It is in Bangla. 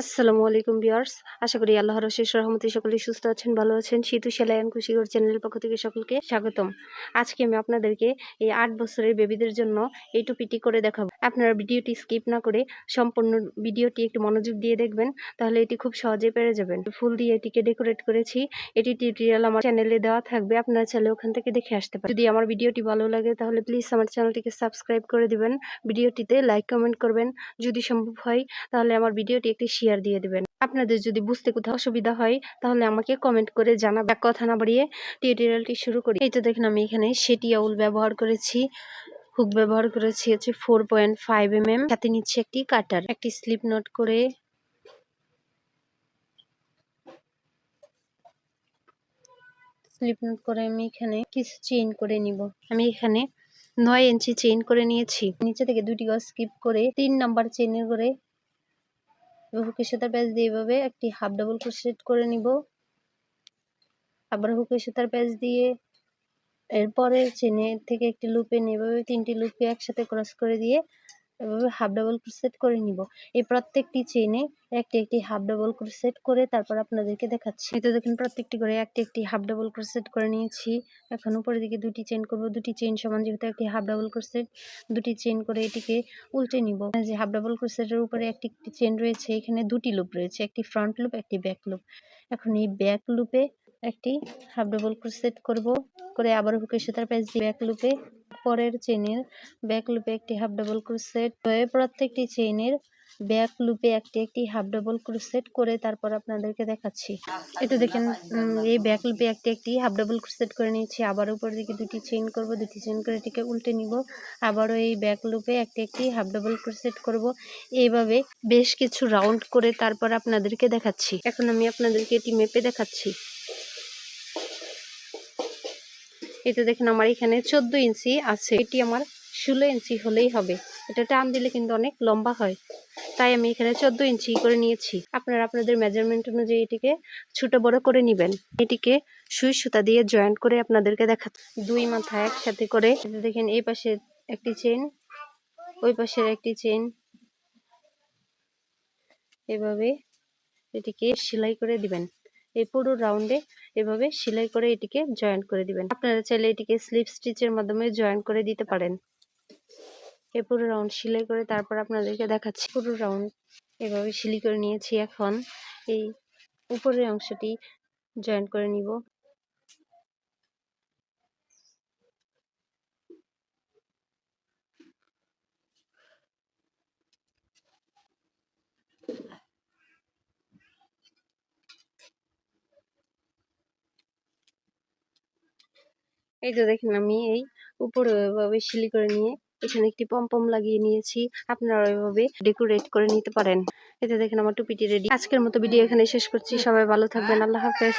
আসসালামু আলাইকুম বিয়ার্স আশা করি আল্লাহর শেষ রহমতে সকলে সুস্থ আছেন, ভালো আছেন। শীতু সেলায়ন খুশিগর চ্যানেলের পক্ষ থেকে সকলকে স্বাগতম। আজকে আমি আপনাদেরকে এই আট বছরের বেবিদের জন্য এই টুপিটি করে দেখাবো। আপনারা ভিডিওটি স্কিপ না করে সম্পূর্ণ ভিডিওটি একটু মনোযোগ দিয়ে দেখবেন, তাহলে এটি খুব সহজে পেরে যাবেন। ফুল দিয়ে এটিকে ডেকোরেট করেছি। এটি টিউটোরিয়াল আমার চ্যানেলে দেওয়া থাকবে, আপনারা চাইলে ওখান থেকে দেখে আসতে পারেন। যদি আমার ভিডিওটি ভালো লাগে, তাহলে প্লিজ আমার চ্যানেলটিকে সাবস্ক্রাইব করে দিবেন। ভিডিওটিতে লাইক, কমেন্ট করবেন। যদি সম্ভব হয়, তাহলে আমার ভিডিওটি একটি শেয়ার দিয়ে দিবেন। আপনাদের যদি বুঝতে কোথাও অসুবিধা হয়, তাহলে আমাকে কমেন্ট করে জানাবেন। এক কথা না বাড়িয়ে টিউটোরিয়ালটি শুরু করি। এই তো দেখেন, আমি এখানে সেটি আউল ব্যবহার করেছি, হুক ব্যবহার করেছি হচ্ছে four point five M M সাথে নিচ্ছে একটি কাটার একটি স্লিপ নোট করে। স্লিপ নোট করে আমি এখানে কিছু চেইন করে নিব। আমি এখানে নয় ইঞ্চি চেইন করে নিয়েছি। নিচে থেকে দুটি গজ স্কিপ করে তিন নাম্বার চেইনের করে হুকের সুতার প্যাচ দিয়ে এভাবে একটি হাফ ডাবল ক্রোশেট করে নিব। আবার হুকের সুতার প্যাচ দিয়ে এরপরে চেনের থেকে একটি লুপে নিয়ে এভাবে তিনটি লুপে একসাথে ক্রস করে দিয়ে এভাবে হাফ ডাবল ক্রোশেট করে নিব। এই প্রত্যেকটি চেনে একটি একটি হাফ ডাবল ক্রোশেট করে তারপর আপনাদেরকে দেখাচ্ছি। এই তো দেখেন, প্রত্যেকটি করে একটি একটি হাফ ডাবল ক্রোশেট করে নিয়েছি। এখন উপরের দিকে দুটি চেন করব। দুটি চেন সমান যেহেতু একটি হাফ ডাবল ক্রোশেট দুটি চেন করে এটিকে উল্টে নিব। যে হাফ ডাবল ক্রোশেটের উপরে একটি একটি চেন রয়েছে, এখানে দুটি লুপ রয়েছে, একটি ফ্রন্ট লুপ একটি ব্যাক লুপ এখন এই ব্যাক লুপে একটি হাফ ডাবল ক্রোশেট করব। করে আবার হুকের সুতার প্যাচ দিয়ে ব্যাক লুপে পরের চেনের ব্যাক লুপে একটি হাফ ডাবল ক্রোশেট হয়ে প্রত্যেকটি চেইনের ব্যাক লুপে একটি একটি হাফ ডাবল ক্রোশেট করে তারপর আপনাদেরকে দেখাচ্ছি। এটা দেখেন এই ব্যাক লুপে একটি একটি হাফ ডাবল ক্রোশেট করে নিয়েছি। আবার উপর দিকে দুটি চেইন করব, দুটি চেইন করে এটিকে উল্টে নিব। আবারও এই ব্যাক লুপে একটি একটি হাফ ডাবল ক্রোশেট করব। এইভাবে বেশ কিছু রাউন্ড করে তারপর আপনাদেরকে দেখাচ্ছি। এখন আমি আপনাদেরকে এটি মেপে দেখাচ্ছি। এতে দেখেন আমার এখানে চোদ্দ ইঞ্চি আছে। এটি আমার ষোলো ইঞ্চি হলেই হবে। এটা টান দিলে কিন্তু অনেক লম্বা হয়। তাই আমি এখানে চোদ্দ ইঞ্চি করে নিয়েছি। আপনারা আপনাদের মেজারমেন্ট অনুযায়ী এটিকে ছোট বড় করে নেবেন। এটিকে সুই সুতা দিয়ে জয়েন্ট করে আপনাদেরকে দেখা দুই মাথা একসাথে করে দেখেন এই পাশে একটি চেন ওই পাশের একটি চেন এভাবে এটিকে সেলাই করে দিবেন। এই পুরো রাউন্ডে এভাবে সেলাই করে এটিকে জয়েন্ট করে দিবেন। আপনারা চাইলে এটিকে স্লিপ স্টিচের মাধ্যমে জয়েন করে দিতে পারেন। এই পুরো রাউন্ড সেলাই করে তারপর আপনাদেরকে দেখাচ্ছি। পুরো রাউন্ড এভাবে সেলাই করে নিয়েছি এখন। এই উপরের অংশটি জয়েন্ট করে নিব। এই তো দেখেন আমি এই উপরে ওইভাবে সিলি করে নিয়ে এখানে একটি পম্পম লাগিয়ে নিয়েছি। আপনারা ওইভাবে ডেকোরেট করে নিতে পারেন। এতে দেখেন আমার টুপিটি রেডি আজকের মতো ভিডিও এখানে শেষ করছি। সবাই ভালো থাকবেন। আল্লাহ হাফেজ।